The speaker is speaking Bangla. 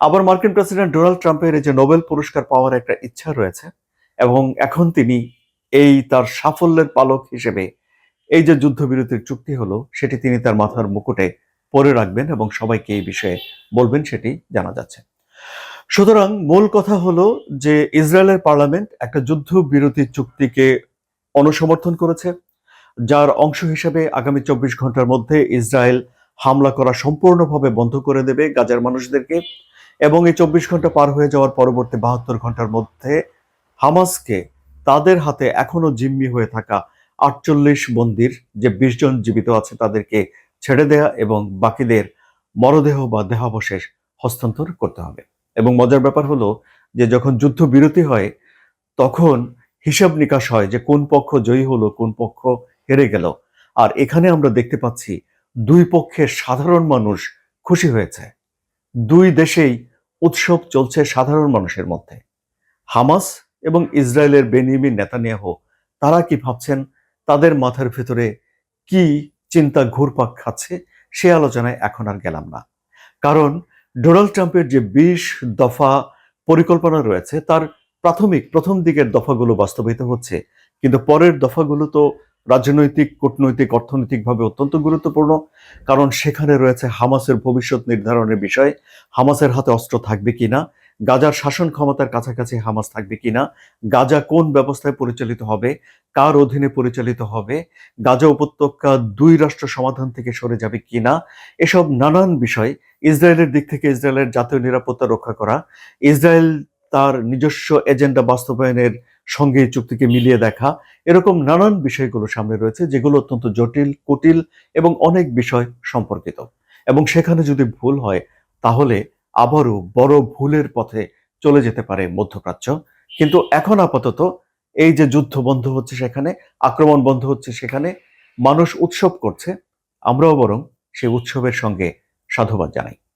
আবার মার্কিন প্রেসিডেন্ট ডোনাল্ড ট্রাম্পের যে নোবেল পুরস্কার পাওয়ার একটা ইচ্ছা রয়েছে, এবং এখন তিনি এই তার সাফল্যের পালক হিসেবে এই যে যুদ্ধবিরতির চুক্তি হলো, সেটি তিনি তার মাথার মুকুটে পরে রাখবেন এবং সবাইকে এই বিষয়ে বলবেন, সেটি জানা যাচ্ছে। সুতরাং মূল কথা হলো যে ইসরায়েলের পার্লামেন্ট একটা যুদ্ধবিরতি চুক্তিকে অনুসমর্থন করেছে, যার অংশ হিসেবে আগামী চব্বিশ ঘণ্টার মধ্যে ইসরায়েল হামলা করা সম্পূর্ণভাবে বন্ধ করে দেবে গাজার মানুষদেরকে। এবং এই চব্বিশ ঘণ্টা পার হয়ে যাওয়ার পরবর্তী বাহাত্তর ঘণ্টার মধ্যে হামাসকে তাদের হাতে এখনও জিম্মি হয়ে থাকা আটচল্লিশ বন্দির যে বিশ জন জীবিত আছে তাদেরকে ছেড়ে দেয়া এবং বাকিদের মরদেহ বা দেহাবশেষ হস্তান্তর করতে হবে। এবং মজার ব্যাপার হলো যে যখন যুদ্ধ বিরতি হয়, তখন হিসাব নিকাশ হয় যে কোন পক্ষ জয়ী হলো, কোন পক্ষ হেরে গেল। আর এখানে আমরা দেখতে পাচ্ছি দুই পক্ষের সাধারণ মানুষ খুশি হয়েছে। দুই দেশেই উৎসব চলছে সাধারণ মানুষের মধ্যে। হামাস এবং ইসরায়েলের বেনিয়ামিন নেতানিয়াহু, তারা কি ভাবছেন? তাদের মাথার ভেতরে কি চিন্তা ঘুরপাক খাচ্ছে? সে আলোচনায় এখন আর গেলাম না। কারণ ডোনাল্ড ট্রাম্পের যে বিশ দফা পরিকল্পনা রয়েছে, তার প্রাথমিক প্রথম দিকের দফাগুলো বাস্তবায়িত হচ্ছে, কিন্তু পরের দফাগুলো তো রাজনৈতিক, কূটনৈতিক, অর্থনৈতিকভাবে অত্যন্ত গুরুত্বপূর্ণ, কারণ সেখানে রয়েছে হামাসের ভবিষ্যৎ নির্ধারণের বিষয়, হামাসের হাতে অস্ত্র থাকবে কিনা, গাজার শাসন ক্ষমতার কাছাকাছি হামাস থাকবে কিনা, গাজা কোন ব্যবস্থায় পরিচালিত হবে, কার অধীনে পরিচালিত হবে, গাজা উপত্যকা দুই রাষ্ট্র সমাধান থেকে সরে যাবে কিনা, এসব নানান বিষয় ইসরায়েলের দিক থেকে ইসরায়েলের জাতীয় নিরাপত্তা রক্ষা করা, ইসরায়েল তার নিজস্ব এজেন্ডা বাস্তবায়নের সঙ্গে এই চুক্তিকে মিলিয়ে দেখা। এরকম নানান বিষয়গুলো সামনে রয়েছে, যেগুলো অত্যন্ত জটিল, কুটিল এবং অনেক বিষয় সম্পর্কিত। এবং সেখানে যদি ভুল হয়, তাহলে আবারও বড় ভুলের পথে চলে যেতে পারে মধ্যপ্রাচ্য। কিন্তু এখন আপাতত এই যে যুদ্ধ বন্ধ হচ্ছে সেখানে, আক্রমণ বন্ধ হচ্ছে সেখানে, মানুষ উৎসব করছে। আমরাও বরং সেই উৎসবের সঙ্গে সাধুবাদ জানাই।